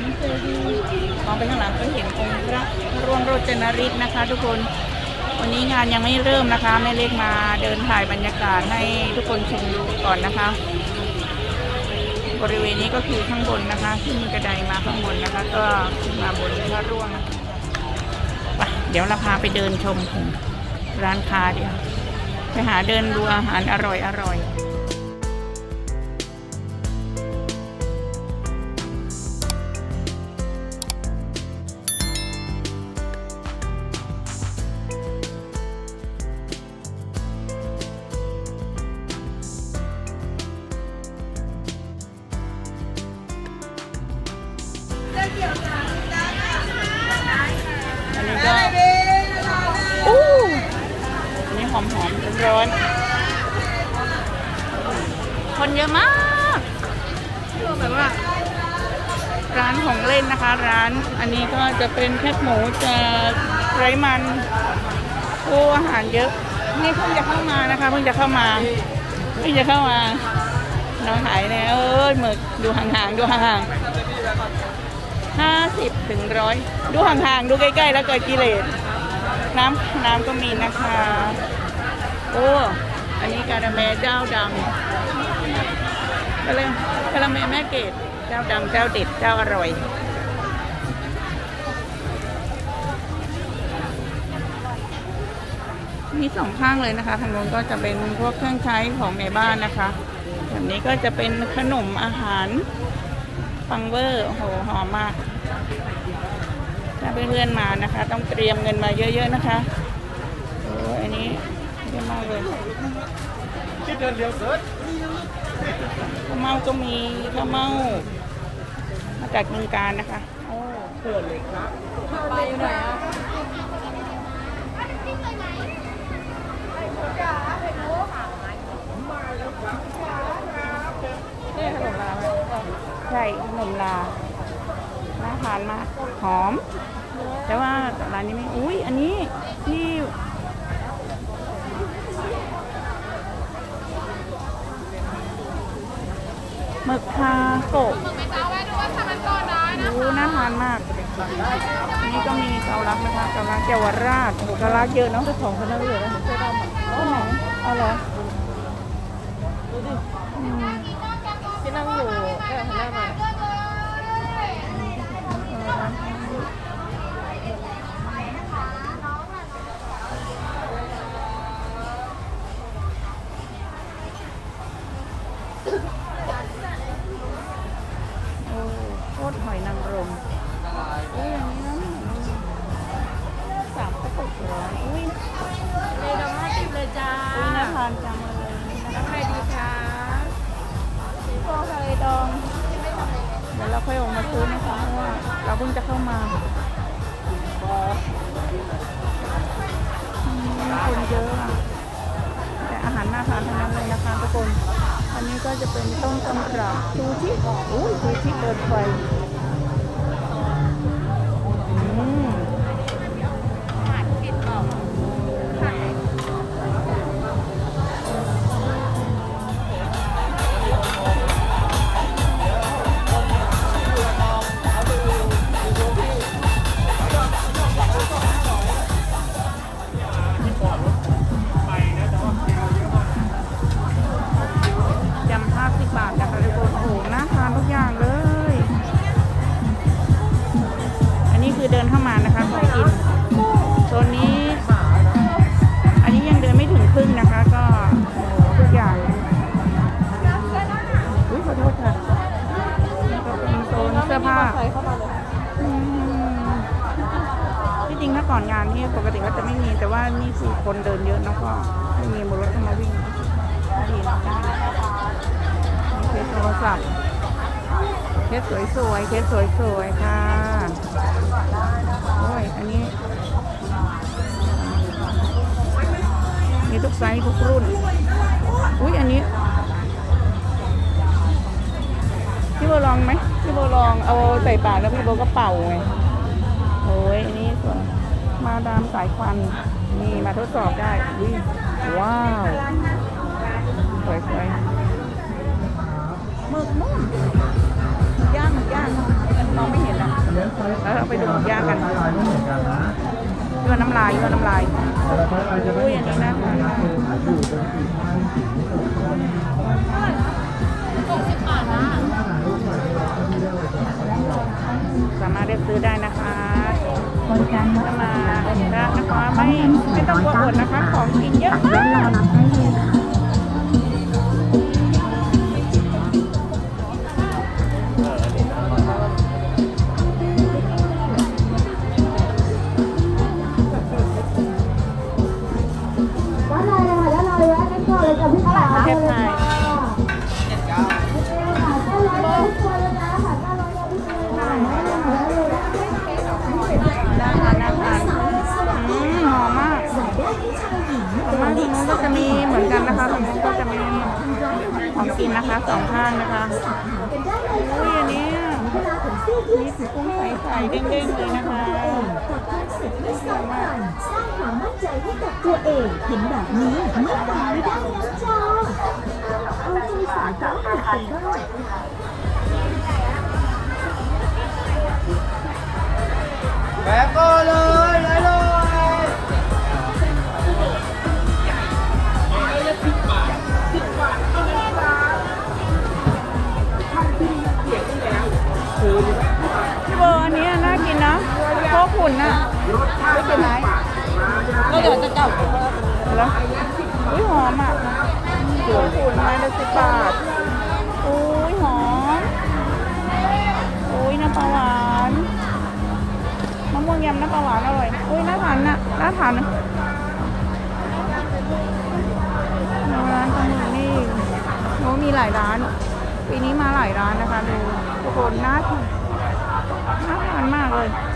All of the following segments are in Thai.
มเจดีย์มองไปข้างหลังก็เห็นองค์พระร่วงโรจนฤทธิ์นะคะ ทุกคนวันนี้งานยังไม่เริ่มนะคะแม่เล็กมาเดินถ่ายบรรยากาศให้ทุกคนชมดูก่อนนะคะ บริเวณนี้ก็คือข้างบนนะคะขึ้นกระไดมาข้างบนนะคะ ก็ขึ้นมาบนพระร่วงะะไปเดี๋ยวเราพาไปเดินชมร้านค้าเดียวไปหาเดินดูอาหารอร่อยอร่อย อันนี้ก็อู้อันนี้หอมหอมร้อนคนเยอะมากแบบว่า ร้านของเล่นนะคะ ร้าน อันนี้ก็จะเป็นแคบหมูจะไรมันโอ้อาหารเยอะนี่เพิ่งจะเข้ามานะคะ เพิ่งจะเข้ามาเพิ่งจะเข้ามาน้องหายเนี่เอ้ยหมึกดูห่างๆดูห่างๆ ห้าสิบถึงร้อยดูห่างๆ ดูใกล้ๆ แล้วเกิดกิเลส น้ำน้ำก็มีนะคะ โอ้ อันนี้การาเมเจ้าดังก็เลยการาเมแม่เกดเจ้าดังเจ้าเด็ดเจ้าอร่อยมีสองข้างเลยนะคะทางโน้นก็จะเป็นพวกเครื่องใช้ของในบ้านนะคะแบบนี้ก็จะเป็นขนมอาหารฟังเวอร์โหหอมมาก เพื่อนๆมานะคะ ต้องเตรียมเงินมาเยอะๆนะคะโอ้ยอันนี้เยอะมากเลยคิดเดินเร็วเกินข้าวเม่าก็มีข้าวเม่ามาจากเมืองการนะคะโอ้เกินเลยครับไปไหนอะนี่ขนมลาไหมใช่ขนมลาน่าทานมาก หอม แต่ว่าร้านนี้ไม่ อุ้ยอันนี้ที่หมึกคาโกะดูน่าทานมากอันนี้ก็มีเกาลัดนะคะเกาลัดเยาวราชโหเกาลัดเยอะเนาะสองคนนั้นเลยนะเสื้อดำอะคนไหนเอาเหรอดูดิที่นั่งอยู่เออหันหน้ามา ก่อนงานนี่ปกติก็จะไม่มี แต่ว่านี่คือคนเดินเยอะนะก็ไม่มีบรถเข้ามาวิ่งดีนะคะนี่เคสโทรศัพท์เคสสวยๆเคสสวยๆค่ะโอ้ยอันนี้มีทุกไซส์ทุกรุ่น อุ้ยอันนี้พี่โบลองไหมพี่โบลองเอาใส่ปากแล้วพี่โบก็เป่าไง มาดามสายควันนี่มาทดสอบได้อุ้ยว้าวสวยๆหมึกนุ่มย่างหมึกย่างมองไม่เห็นอะแล้วเราไปดูหมึกย่างกันยั่วน้ำลายยั่วน้ำลายแต่ละไฟลายจะไม่อุ้ยอันนี้นะขายอยู่เป็นสีผ้าสีสามารถเรียกซื้อได้นะคะ มามาได้นะคะไม่ไม่ต้องกลัวอดนะคะ ของกินเยอะมากางนะคะอุ้ยอันนี้นี่คือกุ้งใสๆเด้งๆเลยนะคะสร้างความมั่นใจให้กับตัวเองเห็นแบบนี้ไม่ตายไม่ได้นะจ๊ะเอาใจสายสาวหากันบ้างแบบก็เลยเลยเลย โคขุนอะไม่กินไหมก็เดี๋ยวจะจับแล้วอุ้ยหอมอะโคขุนไม้ละสิบบาทอุ้ยหอมอุ้ยน้ำปลาหวานมะม่วงยำน้ำปลาหวานอร่อยอุ้ยน่าทานน่ะน่าทานนะร้านตรงนี้นี่โอ้มีหลายร้าน ปีนี้มาหลายร้านนะคะดูทุกคนน่าทานน่าทานมากเลยถ้า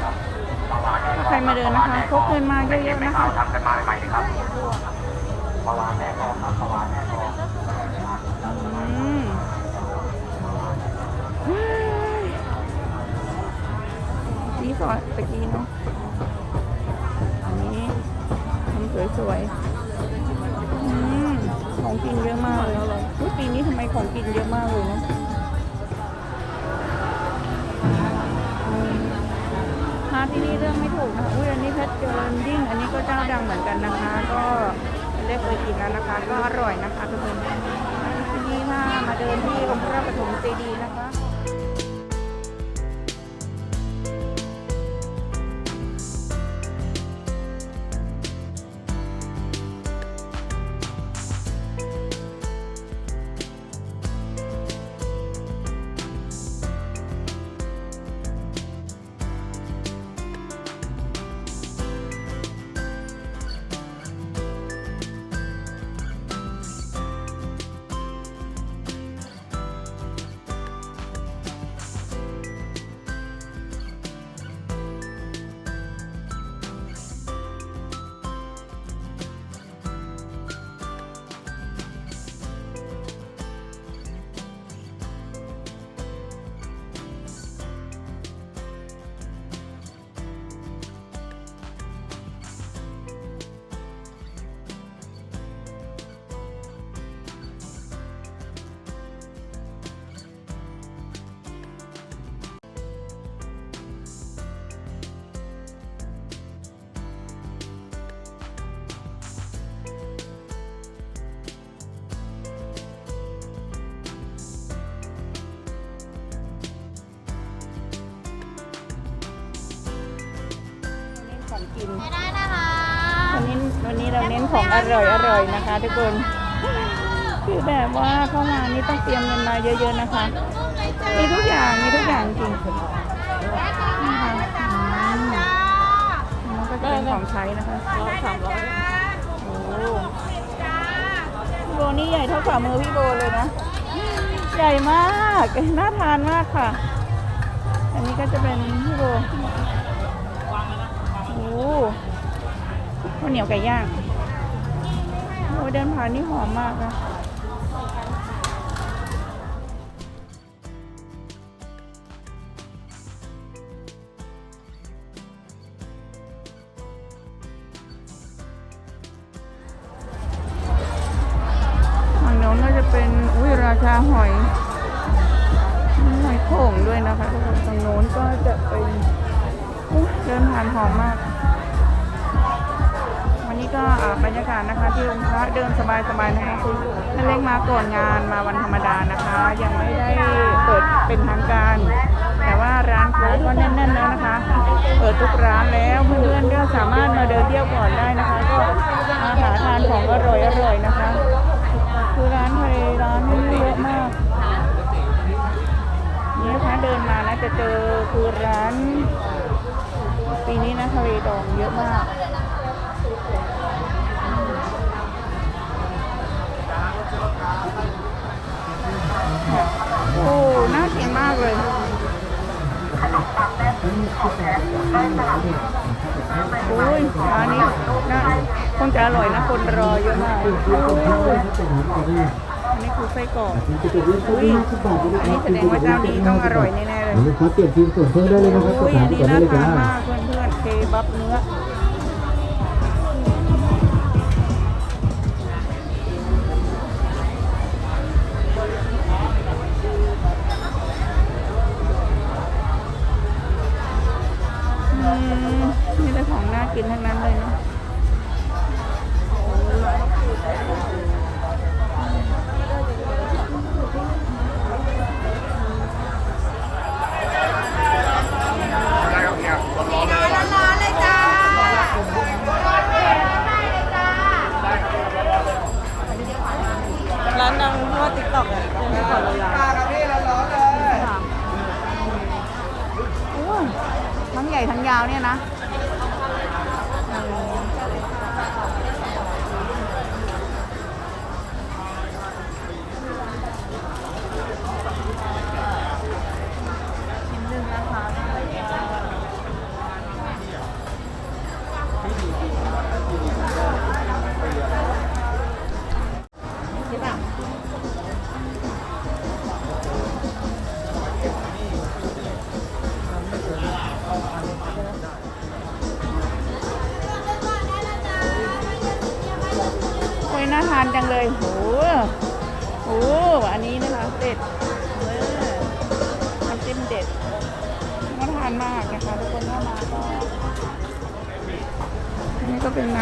ใครมาเดินนะคะพกเงินมาเยอะๆนะคะทำกันมาใหม่ๆครับประวานแน่นอนครับประวานแน่นอนอืมเฮ้ยนี่สอยตะกี้เนาะอันนี้ทำสวยๆอืมของกินเยอะมากเลยอุ๊ยปีนี้ทำไมของกินเยอะมากเลย เจ้าดังเหมือนกันนะคะ ก็ได้เคยกินแล้วนะคะ ก็อร่อยนะคะทุกคนที่นี่ถ้ามาเดินที่องค์พระปฐมเจดีย์นะ ออร่อยอร่อยนะคะ ทุกคนคือแบบว่าเข้ามานี่ต้องเตรียมเงินมาเยอะ ๆนะคะ มีทุกอย่างมีทุกอย่างจริงนะคะแล้วก็จะเป็นของใช้นะคะสามร้อยโอ้โบนี่ใหญ่เท่าฝ่ามือพี่โบเลยนะ ใหญ่มากน่าทานมากค่ะ อันนี้ก็จะเป็นพี่โบโอ้ข้าวเหนียวไก่ย่าง โอเดินผ่านนี่หอมมากนะทางโน้นก็จะเป็น อุ้ยราชาหอย หอยโข่งด้วยนะคะทุกคนตรงโน้นก็จะเป็นอุ๊ยเดินผ่านหอมมาก นี้ก็บรรยากาศนะคะที่องค์พระเดินสบายๆนะคะคือนั่นเล็กมาก่อนงานมาวันธรรมดานะคะ ยังไม่ได้เปิดเป็นทางการ แต่ว่าร้านค้าก็แน่นๆแล้วนะคะ เปิดทุกร้านแล้วเพื่อนๆก็สามารถมาเดินเที่ยวก่อนได้นะคะ ก็มาหาทานของอร่อยๆนะคะ คือร้านไทะเลร้านนี้เยอะมากนี่นะคะเดินมานะจะเจอคือร้าน ปีนี้นะทะเลดองเยอะมาก โอ้น่ากินมากเลยโอ้ยร้านนี้น่าคงจะอร่อยนะคนรอเยอะมากโอ้ยอันนี้คือไส้กรอกอุ้ยอันนี้แสดงว่าเจ้านี้ต้องอร่อยแน่ๆเลยลูกค้าเปลี่ยนทีมส่วนเพิ่มได้เลยนะครับสโอ้อบยถาอัมนนี้ก่อนได้น่าเลยทาจ้านมากเพื่อนๆเคบับเนื้ออื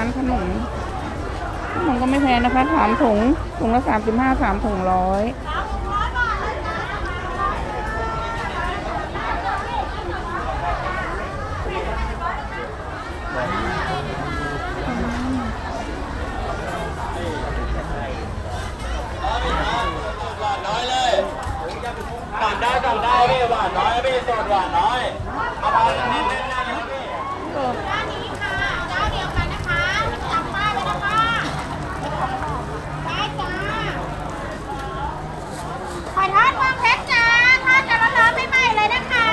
านขนมขนมก็ไม่แพงนะคะสามถุงถุงละสามสิบห้าสามถุงร้อยหวานได้หวานได้พี่หวานน้อยพี่สดหวานน้อยอ เจ้าเดียวกันนะคะจำป้ายไว้นะคะได้จ้าหอยทอดเมืองเพชรจ้าทอดจะร้อนๆใหม่ๆเลยนะคะ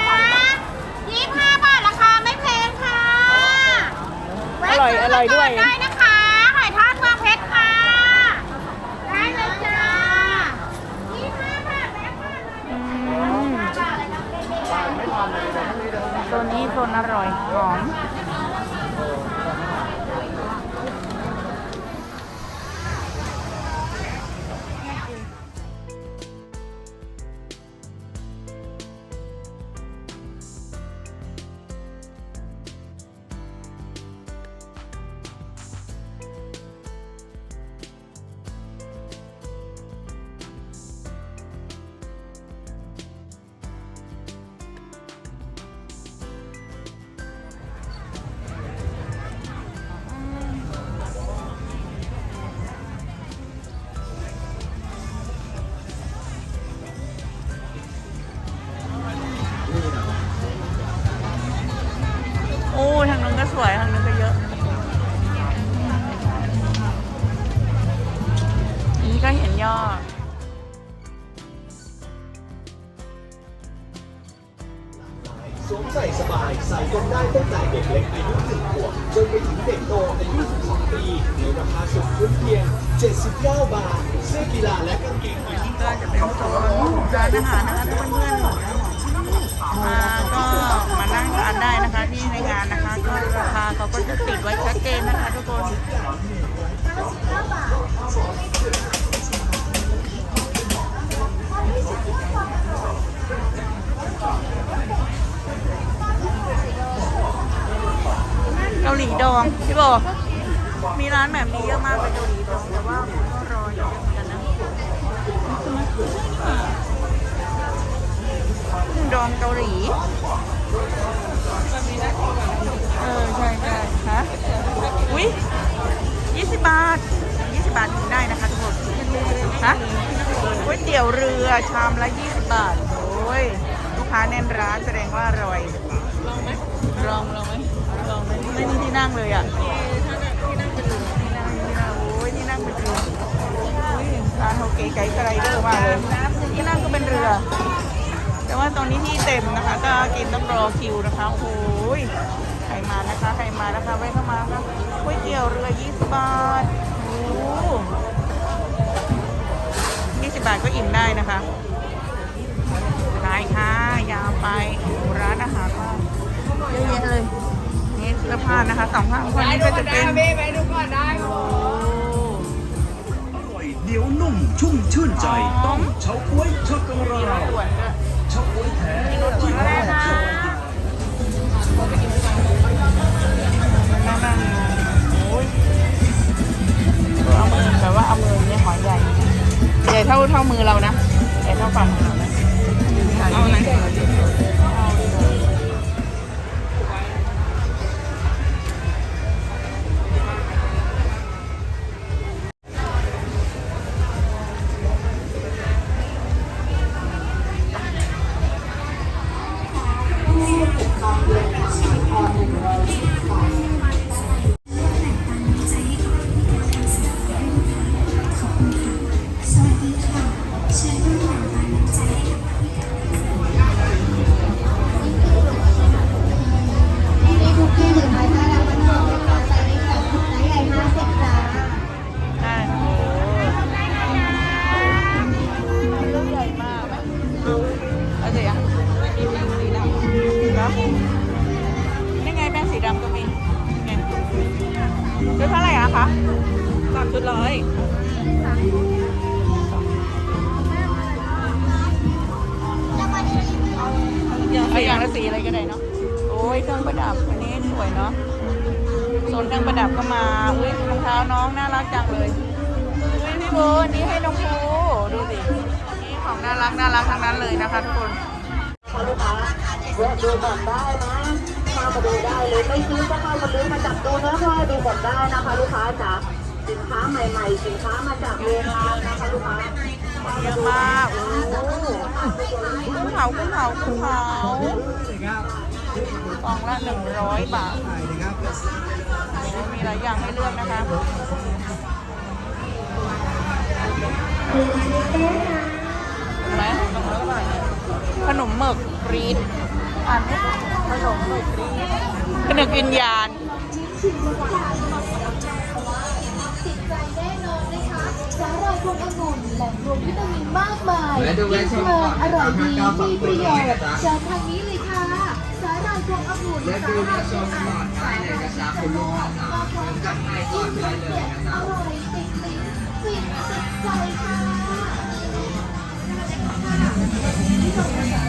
ยี่ห้าบาทราคาไม่แพงค่ะ อ ร่อยอร่อยด้วยแวะซื้มาก่อนได้นะคะหอยทอดเมืองเพชรค่ะ ได้เลยจ้ายี่ห้าบาทแม่ค่ะอืมตัวนี้โซนอร่อยหอม โอ้ทางนู้นก็สวยทางนู้นก็เยอะอันนี้ก็เห็นยอดาหลีดองพี่โบมีร้านแบบนี้เยอะมากเลยเกาหลีดองแต่ว่าก็รอเยอะเหมือนกันนะดองเกาหลีเออใช่ใช่ฮะอุ้ยยี่สิบบาทยี่สิบบาทกินได้นะคะทุกคนฮะก๋วยเตี๋ยวเรือชามละยี่สิบบาทโอ้ยลูกค้าแน่นร้านแสดงว่าอร่อยลองไหมลองลองไหม องไม่มีที่นั่งเลยอะที่นั่งที่นั่งโอ้ยที่นั่งเป็นเรืออุ้ยร้านเขาเก๋ไก่สไลเดอร์มากเลยที่นั่งก็เป็นเรือ แต่ว่าตอนนี้ที่เต็มนะคะ ก็กินต้องรอคิวนะคะ โอ้ยใครมานะคะ ใครมานะคะแวะเข้ามาค่ะก๋วยเตี๋ยวเรือ 20 บาทโอ้20 บาทก็อิ่มได้นะคะขายค่ะยาวไปร้านอาหารมากเยอะแยะเลย เสื้อผ้านะคะสองข้างคนนี้ก็จะเป็นไปดูก่อนได้โอ้อร่อยเหนียวนุ่มชุ่มชื่นใจ ต้องเฉาก๊วยช็อกโกแลมีรถตด่วนด้วยเฉาก๊วยแท้ที่หอมนั่งนั่งโอ้ยเอามือแบบว่าเอามือเนี่ยหอยใหญ่ ใหญ่เท่าเท่ามือเรานะ ค้าใหม่ๆสินค้ามาจากโรงงานนะคะลูกค้าเยอะมากโอ้กุ้งเผากุ้งเผากุ้งเผากล่องละหนึ่งร้อยบาท มีหลายอย่างให้เลือกนะคะเห็นไหมขนมหมึกรีดอ่านขนมหมึกรีดขนมวิญญาณติด ใจแน่นอนนะคะสาหร่ายพวงองุ่นแหล่งรวมวิตามินมากมายกินเพลินอร่อยดีมีประโยชน์เชิญทางนี้เลยค่ะสาหร่ายพวงองุ่นสาหร่ายพวงอ่านสาหร่ายพวงมะม่วงมาพร้อมกับยิ่งเด็ดอร่อยติดลิ้นฟินติดใจค่ะ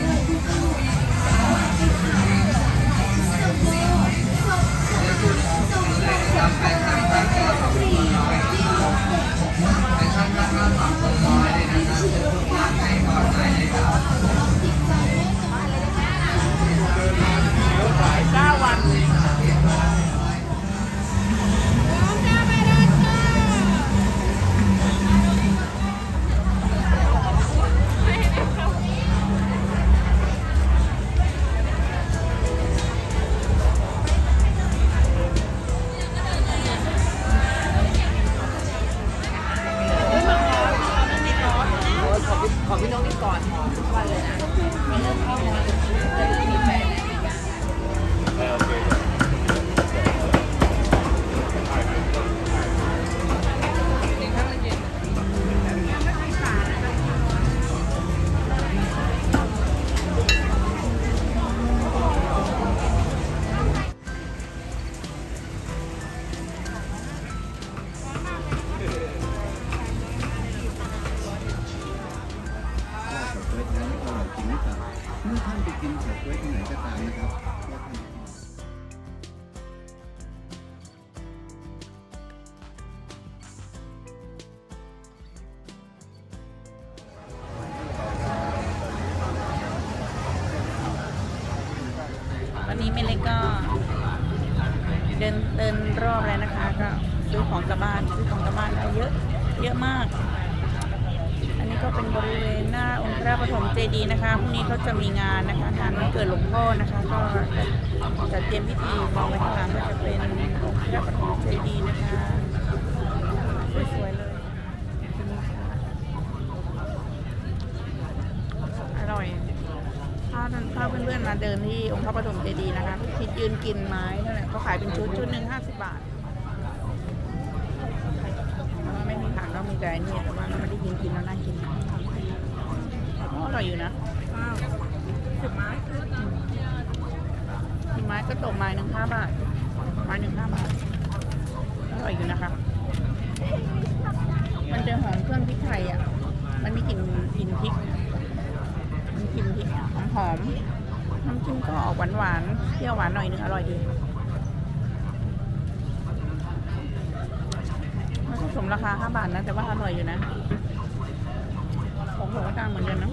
อของกลับบ้านซื้อของกลับบ้านได้เยอะเยอะมาก อันนี้ก็เป็นบริเวณหน้าองค์พระปฐมเจดีย์นะคะพรุ่งนี้เขาจะมีงานนะคะงานวันเกิดหลวงพ่อนะคะ ก็จะเตรียมพิธีมองไปข้างหลังก็จะเป็นองค์พระปฐมเจดีย์นะคะสวยๆเลยอร่อยถ้าถ้าเพื่อนๆมาเดินที่องค์พระปฐมเจดีย์นะคะคิดยืนกินไม้นั่นแหละเขาขายเป็นชุดชุดหนึ่งห้าสิบบาท แล้วก็ไม่มีผักก็มี แต่อันนี่แต่ว่าเราไม่ได้กินกินแล้วน่ากินอ๋ออร่อยอยู่นะสิบไม้สิบไม้ก็ตกไม้หนึ่งห้าบาทไม้หนึ่งห้าบาทอร่อยอยู่นะคะ มันจะหอมเครื่องพริกไทยอะ มันมีกลิ่นกลิ่นพริก มันกลิ่นพริกหอมหอมๆน้ำจิ้มก็ออกหวานหวานๆเปรี้ยวหวานหน่อยนึงอร่อยดี มันก็ สมราคา 5 บาทนะ แต่ว่าอร่อยอยู่นะของผมก็ดังเหมือนกันนะ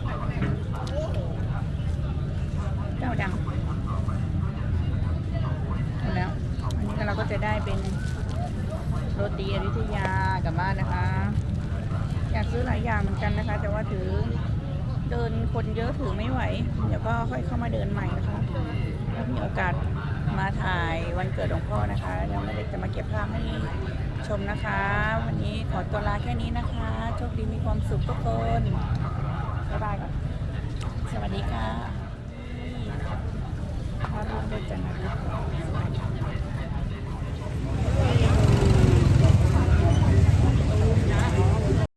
เจ้าดังหมดแล้วอันนี้เราก็จะได้เป็นโรตีอยุธยากลับบ้านนะคะ อยากซื้อหลายอย่างเหมือนกันนะคะ แต่ว่าถือเดินคนเยอะถือไม่ไหว เดี๋ยวก็ค่อยเข้ามาเดินใหม่นะคะถ้ามีโอกาสมาถ่ายวันเกิดหลวงพ่อนะคะยังไม่ได้จะมาเก็บภาพให้ ชมนะคะ วันนี้ขอตัวลาแค่นี้นะคะโชคดีมีความสุขทุกคนบ๊ายบายสวัสดีค่ะ